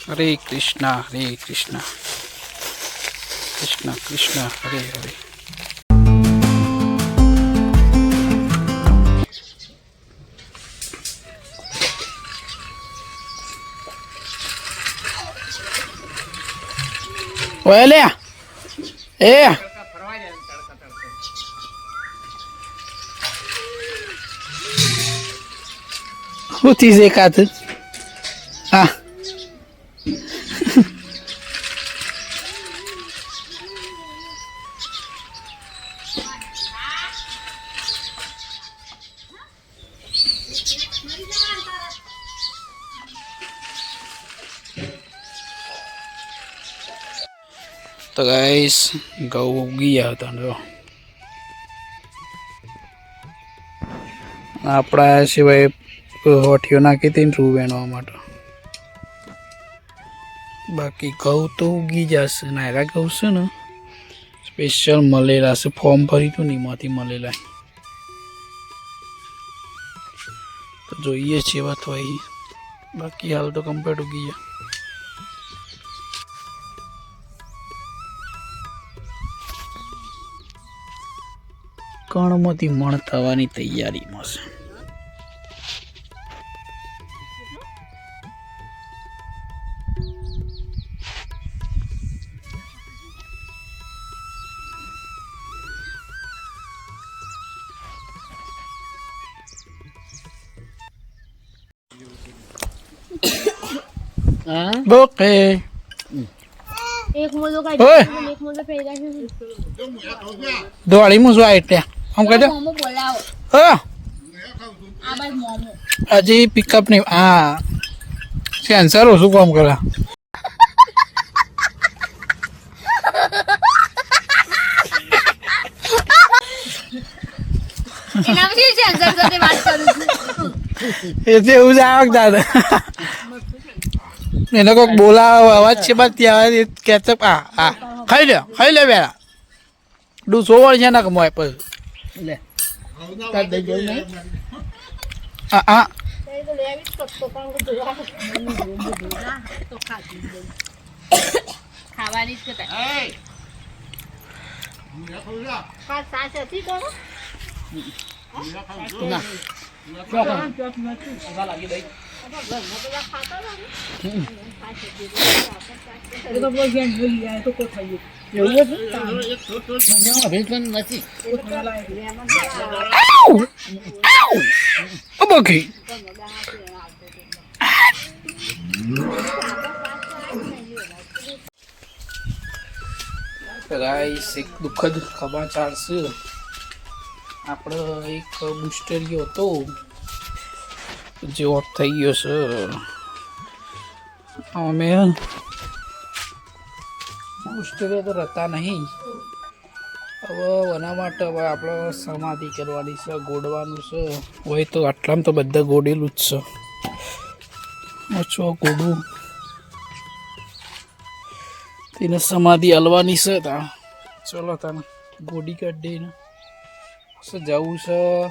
હરે કૃષ્ણ હરે કૃષ્ણ કૃષ્ણ કૃષ્ણ હરે હરે ઓય લે. એ. શું થી છે કાત હા. તો ગાઈસ ગૌ ગયા હતા, જો. આપણા સિવાય હોઠીઓ નાખી હતી ને રૂ વેણવા માટે. બાકી ઘઉં તો ઉગી જશે, નાયરા ઘઉં છે ને. સ્પેશિયલ મળેલા છે ફોર્મ હતું ને એમાંથી મળેલા તો જોઈએ છીએ વાત હોય. બાકી હાલ તો કમ્પ્લેટ ઉગી ગયા. કણમાંથી મણ થવાની તૈયારીમાં છે. ઓકે એક મોજો કાઢી એક મોજો આમ કહી દો બોલાવો. હા. હજી પિકઅપ નહીં હા. સેન્સર ઓછું કામ કરે. એ એવું જ આવક દાદા. એને કોઈક બોલાવો અવાજ છે પણ ત્યાં કેચઅપ હા હા ખાઈ લે ખાઈ લે બેરા. ડું સોવર છે ને કમાય પછી. લે. ખાવાની જ કહેતા ગાઈસ એક દુઃખદ સમાચાર છે આપણો એક બુસ્ટરીયો હતો. જે થઈ ગયો છે. અમે બુસ્ટરીયો તો રહેતા નહીં. હવે એના માટે હવે આપણે સમાધિ કરવાની છે, ગોડવાનું છે. હોય તો આટલામાં તો બધા ગોડેલું જ છે. ઓછો ગોડું. તેને સમાધિ હલવાની છે તા ચલો તને ગોડી કાઢીને. જવું છે.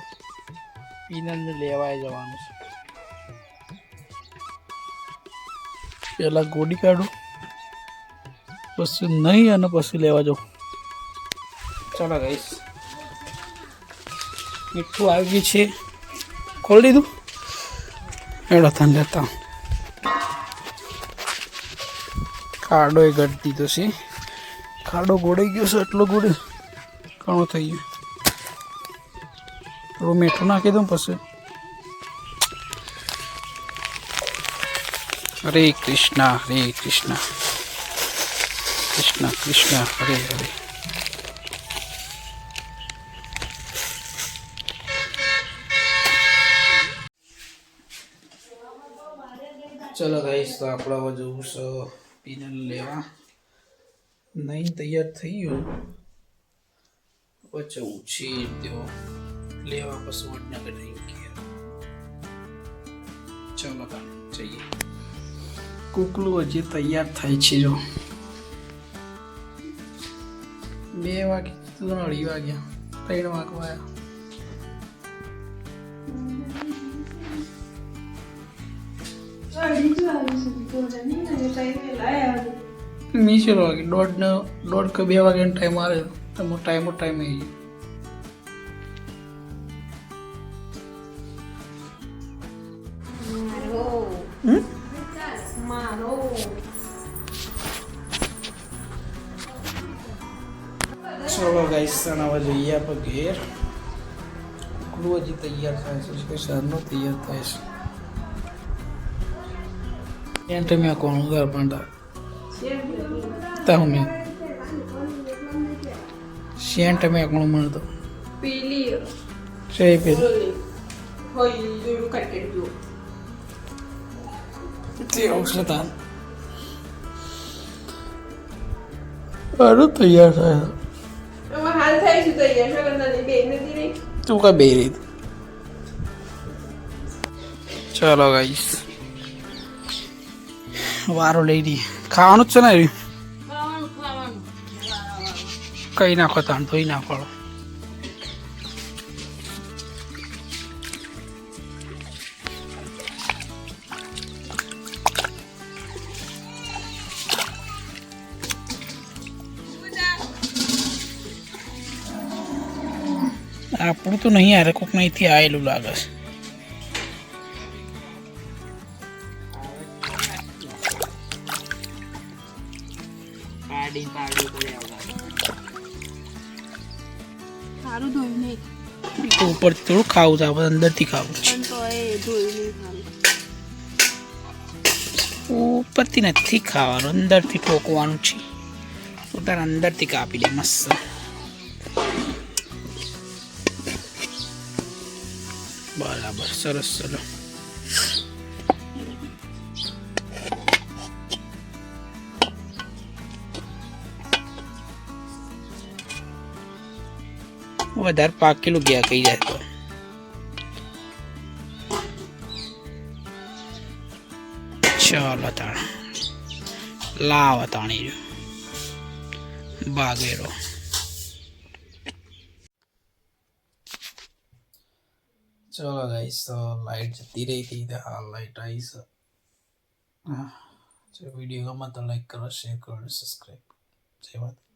પીનલને લેવાય જવાનું છે. પહેલાં ગોડી કાઢું, પછી નહીં અને પછી લેવા જાઉં ચાલો ગઈશ મીઠું આવી ગયું છે. ખોલી દીધું? એડો થાન લેતા કાડો એ ગઢ દીધો છે. ખાડો ગોળાઈ ગયો છે, એટલો ગોળ ઘણો થઈ ગયો. થોડું મીઠું નાખી દઉં પછી. હરે કૃષ્ણ હરે કૃષ્ણ કૃષ્ણ કૃષ્ણ હરે હરે ચલો ગાઈશ તો આપણે હવે જવું છે પીનલ લેવા નહીં તૈયાર થઈ ગયું પછી ઉછી તેઓ લેવા પછી વડનગર થઈ ગયા ચલો તાને જઈએ કુકલું હજી તૈયાર થાય છે, જો. બે વાગે, ત્રણ અઢી વાગ્યા ત્રણ વાગવા ચલો વાગે દોઢ ને, દોઢ કે બે વાગ્યાનો ટાઈમ આવે. તો ટાઈમ ટાઈમ આવી હમ? ચલો ગાઈસ સણાવા જોઈએ આપણે ઘેર. કુકડું હજી તૈયાર થાય છે. કે શારનો તૈયાર થાય છે. ત્યાં તમે કોણ ઘર પાંડા તમે મેં. તમે કોણ મળતો પીલી. છે પેલી. હોય જોડું કટેડ જો તે ઔષધાન સારું તૈયાર? થાય તું કા બે રીત ચાલો ગાઈસ વારો લઈ રહી. ખાવાનું જ છે ને? રહ્યું ખાવાનું ખાવાનું. કઈ નાખો તાણ ધોઈ નાખો. આપણું તો નહીં યાર કોક અહીંથી આવેલું લાગે છે. સારું ધોયું નહીં ઉપર થોડું ખાવું છે આપણે અંદરથી ખાવું છે. ઉપરથી નથી ખાવાનું અંદરથી ઠોકવાનું છે. તો તારે અંદરથી કાપી દે મસ્ત. બરાબર સરસ ચલો. વધારે પાકેલું ગયા કઈ જાય તો. ચાલો તાણ. લાવ તાણી બાગેરો. ચલો ગાઈસ તો લાઈટ જતી રહી હતી તો હાલ લાઈટ આવી છે. જો વીડિયો ગમે તો લાઈક કરો શેર કરો સબસ્ક્રાઈબ જય માતા